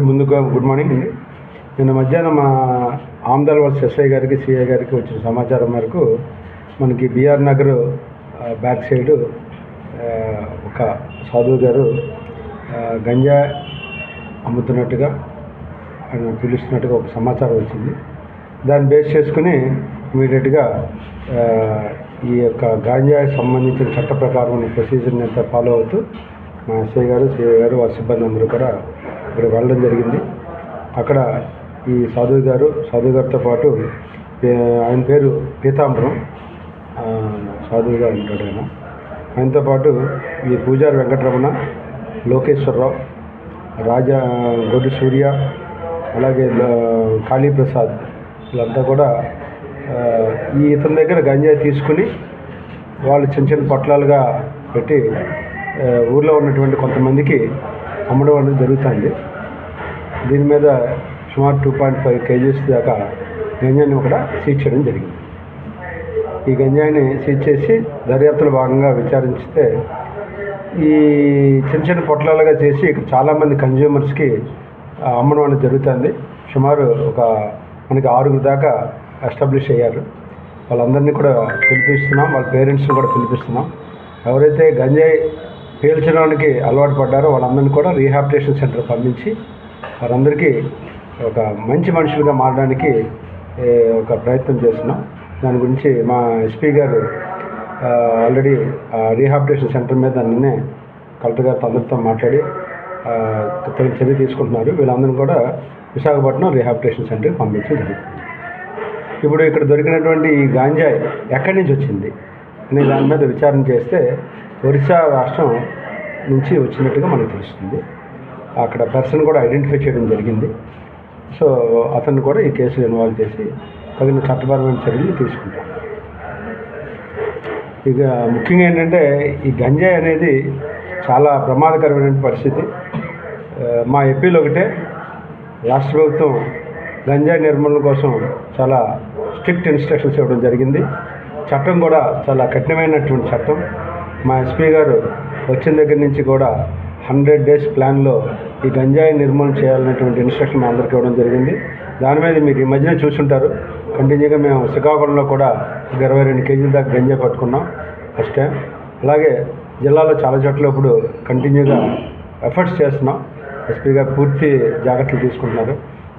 ముందుగా good morning అండి. నిన్న మధ్యాహ్నం మా ఆమ్దాల్ వాళ్ళ ఎస్ఐ గారికి సిఐ గారికి వచ్చిన సమాచారం మేరకు మనకి బీఆర్ నగర్ బ్యాక్ సైడ్ ఒక సాధువు గారు గంజా అమ్ముతున్నట్టుగా ఆయన పిలుస్తున్నట్టుగా ఒక సమాచారం వచ్చింది. దాన్ని బేస్ చేసుకుని ఇమీడియట్గా ఈ యొక్క గాంజాకి సంబంధించిన చట్ట ప్రకారం ప్రొసీజర్ని అంతా ఫాలో అవుతూ మా ఎస్ఐ గారు సిఐ గారు వారి సిబ్బంది అందరూ కూడా ఇక్కడ వెళ్ళడం జరిగింది. అక్కడ ఈ సాధువు గారు సాధువు గారితో పాటు ఆయన పేరు పీతాంబరం. సాధువు గారు ఉంటాడు ఆయన. ఆయనతో పాటు ఈ పూజారి వెంకటరమణ లోకేశ్వరరావు రాజా గొడ్డు సూర్య అలాగే కాళీప్రసాద్ వీళ్ళంతా కూడా ఈ ఇతని దగ్గర గంజాయి తీసుకుని వాళ్ళు చిన్న చిన్న పొట్లాలుగా పెట్టి ఊర్లో ఉన్నటువంటి కొంతమందికి అమ్మడం అనేది జరుగుతుంది దీని మీద సుమారు టూ పాయింట్ ఫైవ్ కేజీస్ దాకా గంజాయిని కూడా సీజ్ చేయడం జరిగింది. ఈ గంజాయిని సీజ్ చేసి దర్యాప్తులో భాగంగా విచారించితే ఈ చిన్న చిన్న పొట్లాలుగా చేసి ఇక్కడ చాలామంది కన్జ్యూమర్స్కి అమ్మడం అనేది జరుగుతుంది సుమారు ఒక మనకి ఆరుగురు దాకా ఎస్టాబ్లిష్ అయ్యారు. వాళ్ళందరినీ కూడా పిలిపిస్తున్నాం. వాళ్ళ పేరెంట్స్ని కూడా పిలిపిస్తున్నాం. ఎవరైతే గంజాయి పీల్చడానికి అలవాటు పడ్డారో వాళ్ళందరినీ కూడా రీహాబిటేషన్ సెంటర్ పంపించి వారందరికీ ఒక మంచి మనుషులుగా మారడానికి ఒక ప్రయత్నం చేస్తున్నాం. దాని గురించి మా ఎస్పీ గారు ఆల్రెడీ రీహాబిటేషన్ సెంటర్ మీద నిన్నే కలెక్టర్ గారితో అందరితో మాట్లాడి తగిన చర్య తీసుకుంటున్నారు. వీళ్ళందరినీ కూడా విశాఖపట్నం రీహాబిటేషన్ సెంటర్కి పంపించడం జరుగుతుంది ఇప్పుడు ఇక్కడ దొరికినటువంటి ఈ గాంజాయి ఎక్కడి నుంచి వచ్చింది? అనే దాని మీద విచారణ చేస్తే ఒరిస్సా రాష్ట్రం నుంచి వచ్చినట్టుగా మనకు తెలుస్తుంది. అక్కడ పర్సన్ కూడా ఐడెంటిఫై చేయడం జరిగింది. సో అతన్ని కూడా ఈ కేసులో ఇన్వాల్వ్ చేసి తగిన చట్టపరమైన చర్యలు తీసుకుంటాం ఇక ముఖ్యంగా ఏంటంటే ఈ గంజాయి అనేది చాలా ప్రమాదకరమైన పరిస్థితి. మా ఏపీలో ఒకటే రాష్ట్ర ప్రభుత్వం గంజాయి నిర్మూలన కోసం చాలా స్ట్రిక్ట్ ఇన్స్ట్రక్షన్స్ ఇవ్వడం జరిగింది. చట్టం కూడా చాలా కఠినమైనటువంటి చట్టం. మా ఎస్పీ గారు వచ్చిన దగ్గర నుంచి కూడా హండ్రెడ్ డేస్ ప్లాన్లో ఈ గంజాయి నిర్మూలన చేయాలనేటువంటి ఇన్స్ట్రక్షన్ మా అందరికీ ఇవ్వడం జరిగింది. దాని మీద మీరు ఈ మధ్యన చూసుంటారు. కంటిన్యూగా మేము శ్రీకాకుళంలో కూడా ఒక ఇరవై రెండు కేజీల దాకా గంజాయి పట్టుకున్నాం ఫస్ట్ టైం. అలాగే జిల్లాలో చాలా చోట్ల ఇప్పుడు కంటిన్యూగా ఎఫర్ట్స్ చేస్తున్నాం. ఎస్పీ గారు పూర్తి జాగ్రత్తలు తీసుకుంటున్నారు.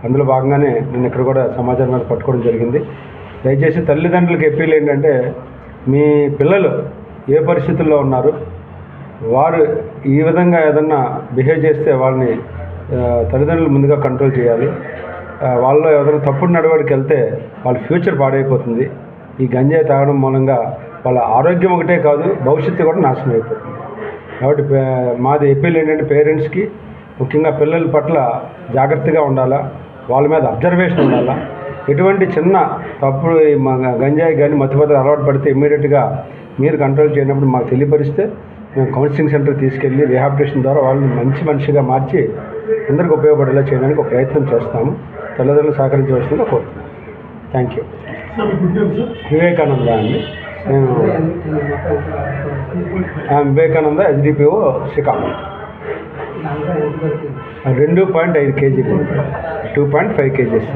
అందులో భాగంగానే నేను ఇక్కడ కూడా సమాచారం మీద పట్టుకోవడం జరిగింది. దయచేసి తల్లిదండ్రులకు ఎప్పీలు ఏంటంటే మీ పిల్లలు ఏ పరిస్థితుల్లో ఉన్నారు? వారు ఈ విధంగా ఏదన్నా బిహేవ్ చేస్తే వాళ్ళని తల్లిదండ్రులు ముందుగా కంట్రోల్ చేయాలి. వాళ్ళు వాళ్ళలో ఏదైనా తప్పుడు నడవడికి వెళ్తే వాళ్ళ ఫ్యూచర్ పాడైపోతుంది. ఈ గంజాయి తాగడం మూలంగా వాళ్ళ ఆరోగ్యం ఒకటే కాదు భవిష్యత్తు కూడా నాశనం అయిపోతుంది. కాబట్టి మాది ఎప్పీల్ ఏంటంటే పేరెంట్స్కి ముఖ్యంగా పిల్లల పట్ల జాగ్రత్తగా ఉండాలా వాళ్ళ మీద అబ్జర్వేషన్ ఉండాలా ఎటువంటి చిన్న తప్పుడు గంజాయి కానీ మత్తుపత్రం అలవాటు పడితే ఇమ్మీడియట్గా మీరు కంట్రోల్ చేయనప్పుడు మాకు తెలియపరిస్తే మేము కౌన్సిలింగ్ సెంటర్ తీసుకెళ్ళి రిహాబిటేషన్ ద్వారా వాళ్ళని మంచి మనిషిగా మార్చి అందరికి ఉపయోగపడేలా చేయడానికి ఒక ప్రయత్నం చేస్తాము. తల్లిదండ్రులు సహకరించవలసిందిగా కోరుతున్నాను. థ్యాంక్ యూ వివేకానంద అండి. నేను ఆ, వివేకానంద హెచ్డిపిఓ శ్రీకాకుళం రెండు పాయింట్ ఐదు కేజీలు. Two point five KGs.